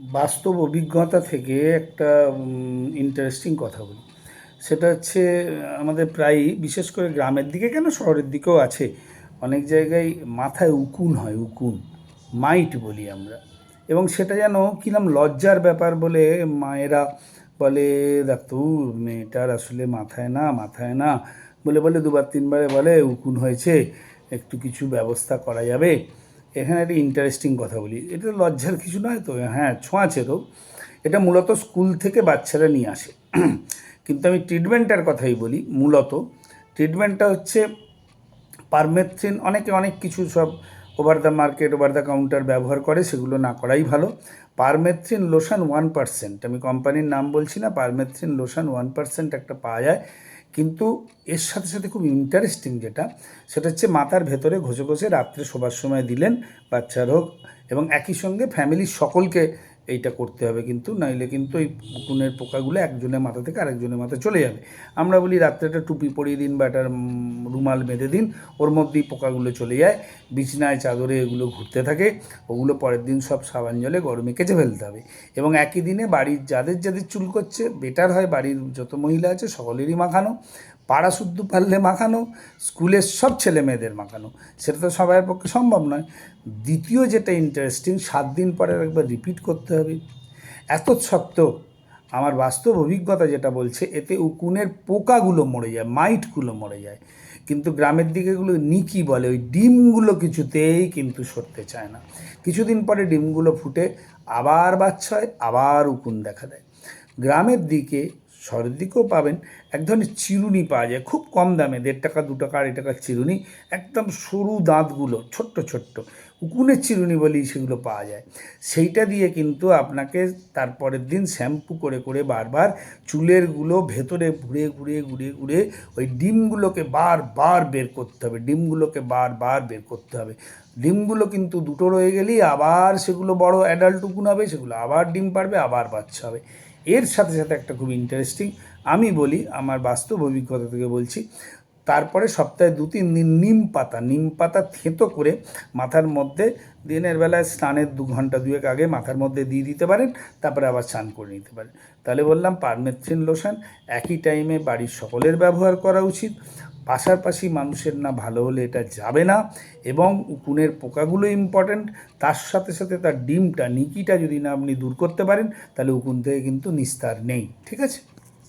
বাস্তব অভিজ্ঞতা থেকে একটা ইন্টারেস্টিং কথা বলি। সেটা হচ্ছে, আমাদের প্রায়ই, বিশেষ করে গ্রামের দিকে কেন শহরের দিকেও আছে, অনেক জায়গায় মাথায় উকুন হয়, উকুন, মাইট বলি আমরা। এবং সেটা যেন কিরম লজ্জার ব্যাপার বলে মায়েরা বলে দেখতো মেয়েটার আসলে মাথায় না মাথায় না। বলে বলে দুবার, তিনবারে বলে, উকুন হয়েছে, একটু কিছু ব্যবস্থা করা যাবে। এখানে একটা ইন্টারেস্টিং কথা বলি। এটা লজ্জার কিছু নয় তো হ্যাঁ ছোঁয়াচে রোগ এটা মূলত স্কুল থেকে বাচ্চারা নিয়ে আসে। কিন্তু আমি ট্রিটমেন্টটার কথাই বলি, মূলত। ট্রিটমেন্টটা হচ্ছে পারমেথ্রিন অনেকে অনেক কিছু সব over the market over the counter ব্যবহার করে, সেগুলো না করাই ভালো। পারমেথ্রিন লোশন ওয়ান পার্সেন্ট আমি কোম্পানির নাম বলছি না পারমেথ্রিন লোশন ওয়ান পার্সেন্ট একটা পাওয়া যায়। কিন্তু এর সাথে সাথে খুব ইন্টারেস্টিং যেটা, সেটা হচ্ছে মাতার ভেতরে ঘষে ঘষে রাত্রে শোবার সময় দিলেন বাচ্চার হোক এবং একই সঙ্গে ফ্যামিলির সকলকে এইটা করতে হবে কিন্তু, নইলে কিন্তু এই উকুনের পোকাগুলো একজনের মাথা থেকে আরেকজনের মাথা চলে যাবে। আমরা বলি রাত্রে একটা টুপি পরিয়ে দিন বা একটা রুমাল বেঁধে দিন, ওর মধ্যেই পোকাগুলো চলে যায়। বিছনায়, চাদরে এগুলো ঘুরতে থাকে, ওগুলো পরের দিন সব সাবান জলে গরমে কেচে ফেলতে হবে। এবং একই দিনে বাড়ির যাদের যাদের চুল করছে, বেটার হয় বাড়ির যত মহিলা আছে, সকলেরই মাখানো। পাড়া শুদ্ধ পারলে মাখানো, স্কুলের সব ছেলে মেয়েদের মাখানো, সেটা তো সবার পক্ষে সম্ভব নয়। দ্বিতীয় যেটা ইন্টারেস্টিং সাত দিন পরে একবার রিপিট করতে হবে। এত সত্ত্বেও আমার বাস্তব অভিজ্ঞতা যেটা বলছে, এতে উকুনের পোকাগুলো মরে যায়, মাইটগুলো মরে যায়। কিন্তু গ্রামের দিকে এগুলো নিকি বলে, ওই ডিমগুলো কিছুতেই কিন্তু সরতে চায় না। কিছুদিন পরে ডিমগুলো ফুটে, আবার বাচ্চা হয়, আবার উকুন দেখা দেয়। গ্রামের দিকে শহরের দিকেও পাবেন। এক ধরনের চিরুনি পাওয়া যায়, খুব কম দামে, দেড় টাকা, দু টাকা, আড়াই টাকার চিরুনি, একদম সরু দাঁতগুলো, ছোট্ট ছোট্ট, উকুনের চিরুনি বলেই সেগুলো পাওয়া যায়। সেইটা দিয়ে কিন্তু আপনাকে তারপরের দিন শ্যাম্পু করে করে বারবার চুলেরগুলো ভেতরে ঘুরে ঘুরে ঘুরে ঘুরে ওই ডিমগুলোকে বারবার বের করতে হবে, ডিমগুলোকে বারবার বের করতে হবে। ডিমগুলো কিন্তু দুটো রয়ে গেলেই আবার সেগুলো বড় অ্যাডাল্ট উকুন হবে, সেগুলো আবার ডিম পারবে আবার বাচ্চা হবে। এর সাথে সাথে একটা খুব ইন্টারেস্টিং আমি বলি আমার বাস্তব অভিজ্ঞতা থেকে বলছি, তারপরে সপ্তাহে দু তিন দিন নিম পাতা নিম পাতা থেঁতো করে মাথার মধ্যে দিনের বেলায় স্নানের দু ঘণ্টা দুয়েক আগে মাথার মধ্যে দিয়ে দিতে পারেন, তারপরে আবার স্নান করে নিতে পারেন। তাহলে বললাম পারমেথ্রিন লোশন, একই টাইমে বাড়ির সকলের ব্যবহার করা উচিত। পাশাপাশি মানুষের না ভালো হলে এটা যাবে না এবং উকুনের পোকাগুলো ইম্পর্ট্যান্ট তার সাথে সাথে তার ডিমটা, নিকিটা যদি না আপনি দূর করতে পারেন, তাহলে উকুন থেকে কিন্তু নিস্তার নেই, ঠিক আছে?